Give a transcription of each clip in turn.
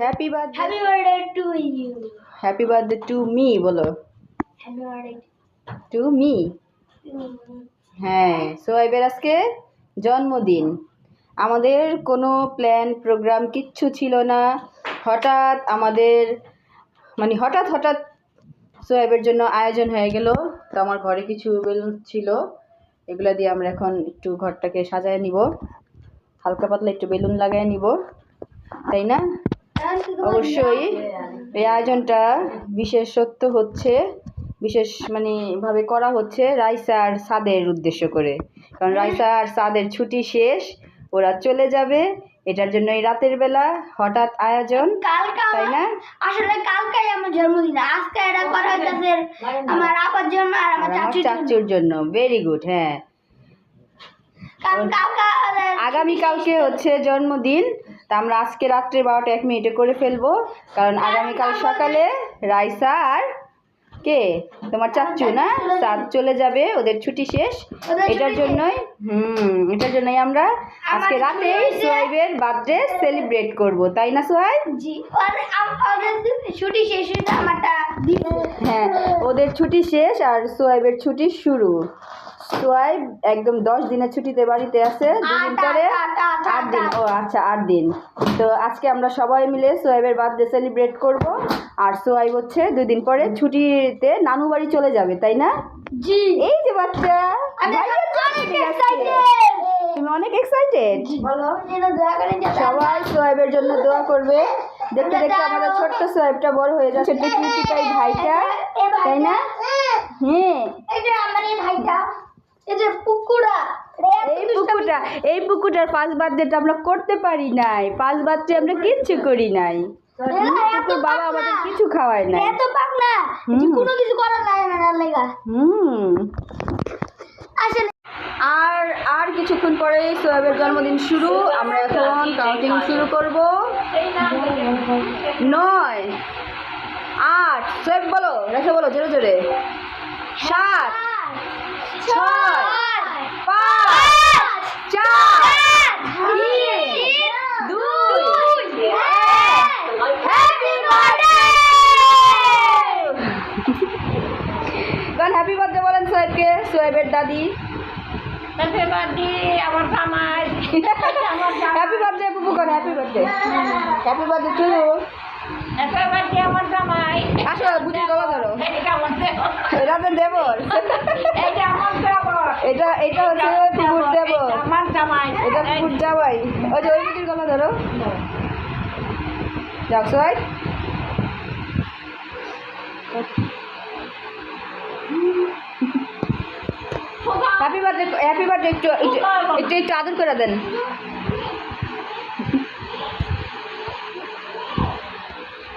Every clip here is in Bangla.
Happy birthday Happy birthday to you. Happy birthday to me বলো। Happy birthday to me. হ্যাঁ সোয়াইবের আজকে জন্মদিন। আমাদের কোনো প্ল্যান প্রোগ্রাম কিচ্ছু ছিল না। হঠাৎ আমাদের মানে হঠাৎ হঠাৎ সোয়াইবের জন্য আয়োজন হয়ে গেল। তো আমার ঘরে কিছু বেলুন ছিল। এগুলো দিয়ে আমরা এখন একটু ঘরটাকে সাজায় নিব। হালকা পাতলা একটু বেলুন লাগায় নিব। তাই না? অবশ্যই এই আয়োজনটা বিশেষত্ব হচ্ছে বিশেষ মানে ভাবে করা হচ্ছে রাইসা আর সাদের উদ্দেশ্য করে। কারণ রাইসা আর সাদের ছুটি শেষ ওরা চলে যাবে এটার জন্য এই রাতের বেলা হঠাৎ আয়োজন কালকে তাই না? আসলে কালকেই আমার জন্মদিন আজকে এটা করা হইতেছে আমার আপার জন্য আর আমার চাচুর জন্য। চাচুর জন্য ভেরি গুড হ্যাঁ। আগামীকালকে হচ্ছে জন্মদিন তা আমরা আজকে রাত্রে বারোটা এক মিনিটে করে ফেলব কারণ আগামীকাল সকালে রাইসা আর কে? তোমার চাচ্চু না? সাদ চলে যাবে ওদের ছুটি শেষ। এটার জন্যই হুম এটার জন্যই আমরা আজকে রাতে। সোয়াইবের বার্থডে সেলিব্রেট করব তাই না ওদের ছুটি শেষ আমারটা হ্যাঁ ওদের ছুটি শেষ আর সোয়াইবের ছুটি শুরু। সোয়াইব একদম দশ দিনের ছুটিতে বাড়িতে আছে দুদিন পরে আট, দিন। ও আচ্ছা আট দিন। তো আজকে আমরা সবাই মিলে সোয়াইবের বার্থডে সেলিব্রেট করব। আর সোয়াইব হচ্ছে দুই দিন পরে ছুটিতে নানু বাড়ি চলে যাবে তাই না? জি। এই যে বাচ্চা। অনেক। তুমি এক্সাইটেড সবাই সোয়াইবের জন্য দোয়া করবে। দেখতে দেখতে আমাদের ছোট্ট সোয়াইবটা বড় হয়ে যাচ্ছে। ভাইটা তাই না? হ্যাঁ। এই পুকুরা পুকুরটা পুকুরটার পাঁচ বার্থডেটা আমরা করতে পারি নাই। পাঁচ বার্থডে আমরা কিচ্ছু করি নাই। পুকুর বাবা আমাদের কিছু খাওয়ায় নাই। এত পাক না। কোনো কিছু করার লাগে না তার হুম। আসলে আর আর কিছুক্ষণ পরেই সোয়াবের জন্মদিন শুরু। আমরা এখন কাউন্টিং শুরু করব। নয় আট সোয়েব বলো রেখে বলো জোরে জোরে। সাত। ছয় পাঁচ চার তিন দুই হ্যাপি বার্থডে কারণ হ্যাপি বার্থডে বলেন সোয়েবকে সোয়েবের দাদি। হ্যাপি বার্থডে আমার জামাই। হ্যাপি বার্থডে পুপু কর happy birthday happy birthday to আমার জামাই। আসো বুঝি গলা ধরো। এটা দেবর। এটা তো দেবর? এটা আমার দেবর। এটা এটা হচ্ছে পুকুর দেবর। আমার জামাই। এটা পুকুর যাওয়াই ওই যে ওই বুঝির গলা ধরো। যাও হ্যাপি বার্থডে হ্যাপি বার্থডে একটু একটু আদর করে দেন।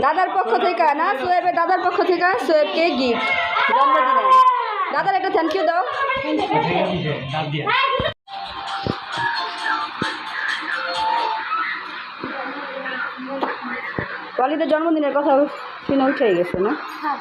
দাদার পক্ষ থেকে না সোয়েবের দাদার পক্ষ থেকে সোয়েবকে গিফট দাদার একটা থ্যাংক ইউ দাও। কালিদের জন্মদিনের কথা শুনে উঠে গেছে না? হ্যাঁ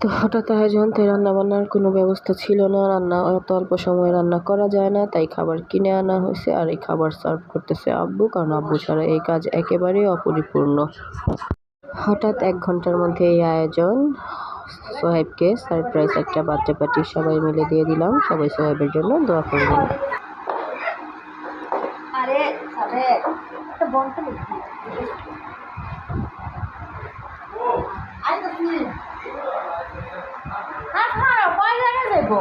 তো হঠাৎ আয়োজন তাই রান্না বান্নার কোনো ব্যবস্থা ছিল না, রান্না অত অল্প সময়ে রান্না করা যায় না, তাই খাবার কিনে আনা হয়েছে আর এই খাবার সার্ভ করতেছে আব্বু, কারণ আব্বু ছাড়া এই কাজ একেবারেই অপরিপূর্ণ। হঠাৎ এক ঘণ্টার মধ্যে এই আয়োজন সোহেবকে সারপ্রাইজ একটা বার্থডে পার্টি সবাই মিলে দিয়ে দিলাম, সবাই সোহেবের জন্য দোয়া বন্ধ আরে তো তুই হ্যাঁ হ্যাঁ কয় যাইবো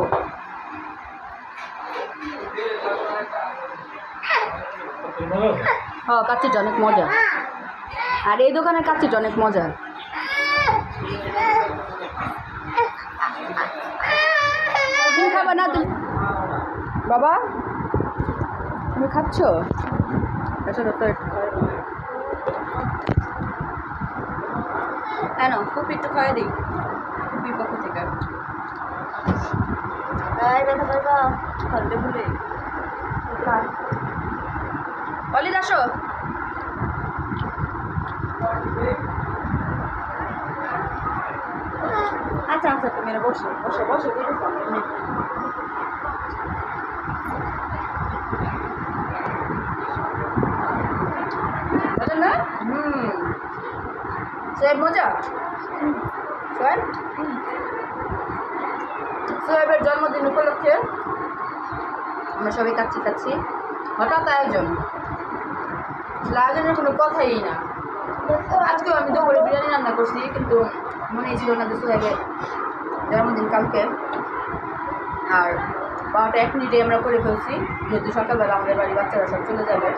হ্যাঁ কাচ্চিটা অনেক মজা। আর এই দোকানের কাচ্চিটা অনেক মজা। তুমি খাবে না তুমি? বাবা তুমি খাচ্ছ? আচ্ছা। কেন? ফুপি একটু খাওয়াই দিই ফুপির পক্ষ থেকে অলিদ আসো আচ্ছা আচ্ছা তুমি বসো বসো বসো। না? হুম। সোয়েব মজা? সোয়েব সোহেবের জন্মদিন উপলক্ষে আমরা সবাই কাচ্ছি খাচ্ছি হঠাৎ আয়োজন। আয়োজনের কোনো কথাই না। আজকেও আমি দুপুরে বিরিয়ানি রান্না করছি, কিন্তু মনেই ছিল না যে সোহেবের জন্মদিন কালকে। আর বারোটা এক মিনিটে আমরা করে ফেলছি, যেহেতু সকালবেলা আমাদের বাড়ির বাচ্চারা সব চলে যাবে।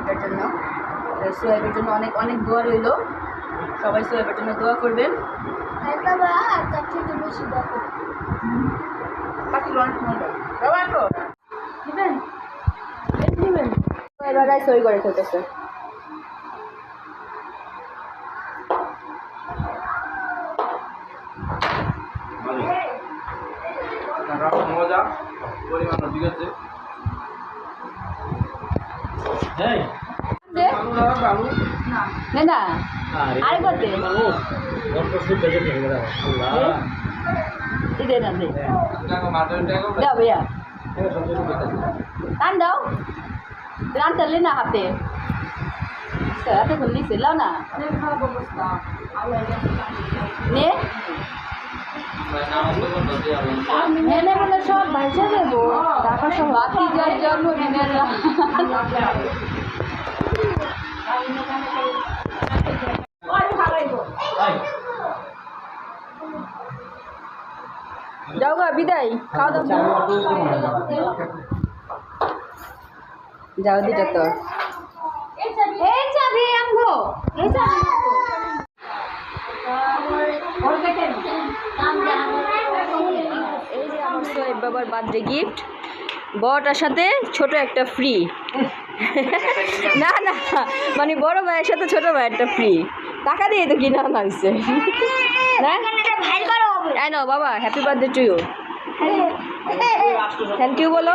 এটার জন্য সোহেবের জন্য অনেক অনেক দোয়া রইল। সবাই সোহেবের জন্য দোয়া করবেন। আর সই করে মজা পরিমাণ ঠিক আছে এই দে আলু লাগা আলু নে না। আরে। করতে। দে না দে। টাকা দাও ভাইয়া। টান দাও। টান তাহলে না হাতে। হাতে খুললি লাও না। নে। নাম তো বন্ধ দিয়ে আলু মেনে বলে সব ভাইসা দেবো টাকা সব বাকি যার জন্মদিনের যাও গা বিদায়। খাওয়া দাওয়া যাও দিটা চাবি এই যে আমার সোহেব বাবার বার্থডে গিফট। বটার সাথে ছোট একটা ফ্রি না না মানে বড় ভাইয়ের সাথে ছোট ভাইয়েরটা ফ্রি টাকা দিয়ে তো কিনা আই নাও, বাবা happy birthday to you thank you বলো।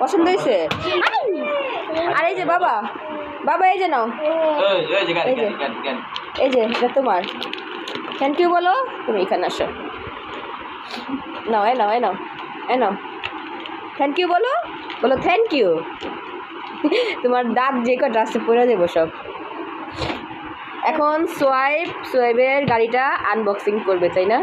পছন্দ হয়েছে? আর এই যে বাবা বাবা, এই যে নাও। এই যে এই যে, এটা তোমার। থ্যাংক ইউ বলো, তুমি এখানে আসো। নাও এ নাও এ নাও এ নাও। থ্যাংক ইউ বলো বলো থ্যাংক ইউ তোমার দাঁত যে কটা আছে পরে দেবো সব। এখন সোয়াইপ সোয়াইবের গাড়িটা আনবক্সিং করবে তাই না?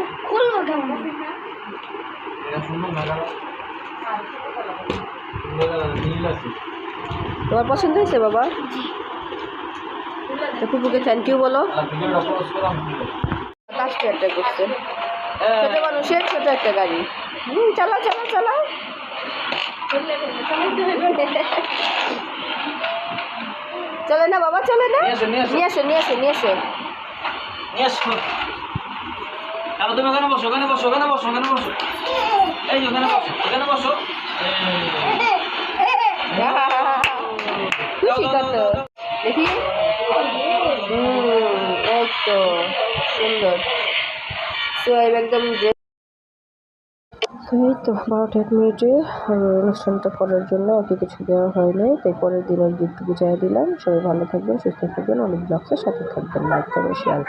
তোমার পছন্দ হয়েছে বাবা? তো ফুপুকে থ্যাংক ইউ বলো। লাস্টে একটা করছে। ছোট মানুষের ছোট একটা গাড়ি। হুম চালাও চালাও চালাও। চলে না বাবা চলে না নিয়ে আসো, নিয়ে আসো। নিয়ে আসো নিয়ে আসো নিয়ে আসো ইয়েস তাহলে তুমি ওখানে বসো ওখানে বসো ওখানে বসো ওখানে বসো এই যে ওখানে বসো ওখানে বসো খুশি কত দেখি হুম এই তো সুন্দর সোয়েব একদম dress তো এই তো বারোটা এক মিনিটে অনুষ্ঠানটা করার জন্য ওকে কিছু দেওয়া হয়নি, তাই পরের দিনের গিফট বুঝাই দিলাম। সবাই ভালো থাকবেন, সুস্থ থাকবেন, অনেক ব্লগসের সাথে থাকবেন। লাইক করবেন শেয়ার